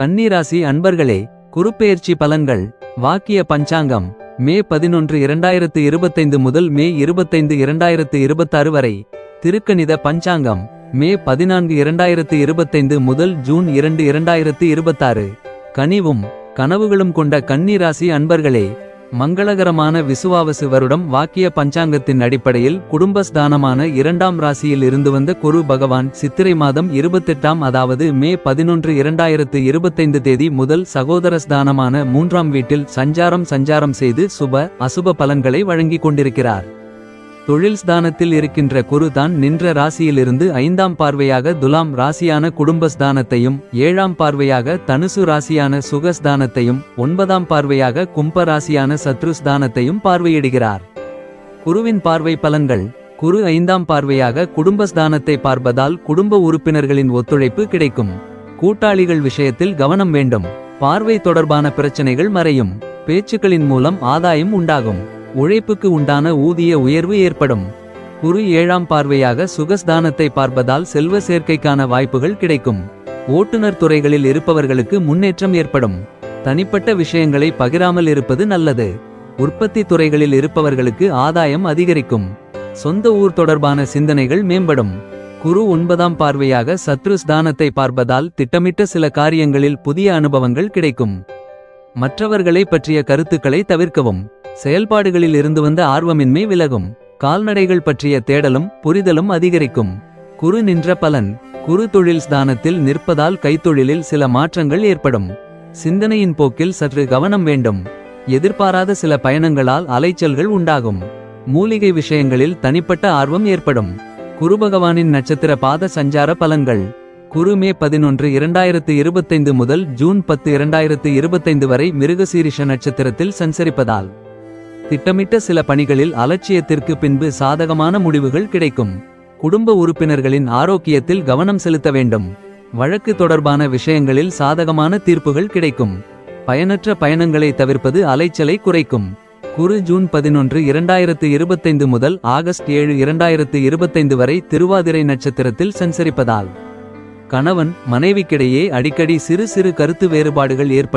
கன்னிராசி அன்பர்களே குறுப்பெயர்ச்சி பலன்கள் வாக்கிய பஞ்சாங்கம். மே பதினொன்று இரண்டாயிரத்து இருபத்தைந்து முதல் மே இருபத்தைந்து இரண்டாயிரத்து இருபத்தாறு வரை திருக்கணித பஞ்சாங்கம். மே பதினான்கு இரண்டாயிரத்து இருபத்தைந்து முதல் ஜூன் இரண்டு இரண்டாயிரத்து இருபத்தாறு. கனிவும் கனவுகளும் கொண்ட கன்னிராசி அன்பர்களே மங்களகரமான விசுவாவசு வருடம் வாக்கிய பஞ்சாங்கத்தின் அடிப்படையில் குடும்பஸ்தானமான இரண்டாம் ராசியில் இருந்து வந்த குரு பகவான் சித்திரை மாதம் இருபத்தெட்டாம் அதாவது மே பதினொன்று இரண்டாயிரத்து இருபத்தைந்து தேதி முதல் சகோதரஸ்தானமான மூன்றாம் வீட்டில் சஞ்சாரம் சஞ்சாரம் செய்து சுப அசுப பலன்களை வழங்கிக் கொண்டிருக்கிறார். தொழில் ஸ்தானத்தில் இருக்கின்ற குரு தான் நின்ற ராசியிலிருந்து ஐந்தாம் பார்வையாக துலாம் ராசியான குடும்பஸ்தானத்தையும் ஏழாம் பார்வையாக தனுசு ராசியான சுகஸ்தானத்தையும் ஒன்பதாம் பார்வையாக கும்ப ராசியான சத்ருஸ்தானத்தையும் பார்வையிடுகிறார். குருவின் பார்வை பலன்கள் குரு ஐந்தாம் பார்வையாக குடும்பஸ்தானத்தை பார்ப்பதால் குடும்ப உறுப்பினர்களின் ஒத்துழைப்பு கிடைக்கும். கூட்டாளிகள் விஷயத்தில் கவனம் வேண்டும். பார்வை தொடர்பான பிரச்சனைகள் மறையும். பேச்சுக்களின் மூலம் ஆதாயம் உண்டாகும். உழைப்புக்கு உண்டான ஊதிய உயர்வு ஏற்படும். குரு ஏழாம் பார்வையாக சுகஸ்தானத்தை பார்ப்பதால் செல்வ சேர்க்கைக்கான வாய்ப்புகள் கிடைக்கும். ஓட்டுநர் துறைகளில் இருப்பவர்களுக்கு முன்னேற்றம் ஏற்படும். தனிப்பட்ட விஷயங்களை பகிராமல் இருப்பது நல்லது. உற்பத்தி துறைகளில் இருப்பவர்களுக்கு ஆதாயம் அதிகரிக்கும். சொந்த ஊர் தொடர்பான சிந்தனைகள் மேம்படும். குரு ஒன்பதாம் பார்வையாக சத்ரு ஸ்தானத்தை பார்ப்பதால் திட்டமிட்ட சில காரியங்களில் புதிய அனுபவங்கள் கிடைக்கும். மற்றவர்களை பற்றிய கருத்துக்களை தவிர்க்கவும். செயல்பாடுகளில் இருந்து வந்த ஆர்வமின்மை விலகும். கால்நடைகள் பற்றிய தேடலும் புரிதலும் அதிகரிக்கும். குரு நின்ற பலன் குரு தொழில் ஸ்தானத்தில் நிற்பதால் கைத்தொழிலில் சில மாற்றங்கள் ஏற்படும். சிந்தனையின் போக்கில் சற்று கவனம் வேண்டும். எதிர்பாராத சில பயணங்களால் அலைச்சல்கள் உண்டாகும். மூலிகை விஷயங்களில் தனிப்பட்ட ஆர்வம் ஏற்படும். குருபகவானின் நட்சத்திர பாத சஞ்சார பலன்கள். குரு மே பதினொன்று இரண்டாயிரத்து இருபத்தைந்து முதல் ஜூன் பத்து இரண்டாயிரத்து இருபத்தைந்து வரை மிருகசீரிஷ நட்சத்திரத்தில் சஞ்சரிப்பதால் திட்டமிட்ட சில பணிகளில் அலட்சியத்திற்கு பின்பு சாதகமான முடிவுகள் கிடைக்கும். குடும்ப உறுப்பினர்களின் ஆரோக்கியத்தில் கவனம் செலுத்த வேண்டும். வழக்கு தொடர்பான விஷயங்களில் சாதகமான தீர்ப்புகள் கிடைக்கும். பயனற்ற பயணங்களை தவிர்ப்பது அலைச்சலை குறைக்கும். குரு ஜூன் பதினொன்று இரண்டாயிரத்து இருபத்தைந்து முதல் ஆகஸ்ட் ஏழு இரண்டாயிரத்து இருபத்தைந்து வரை திருவாதிரை நட்சத்திரத்தில் சஞ்சரிப்பதால் கணவன் மனைவிக்கிடையே அடிக்கடி சிறு சிறு கருத்து வேறுபாடுகள் ஏற்பட்டு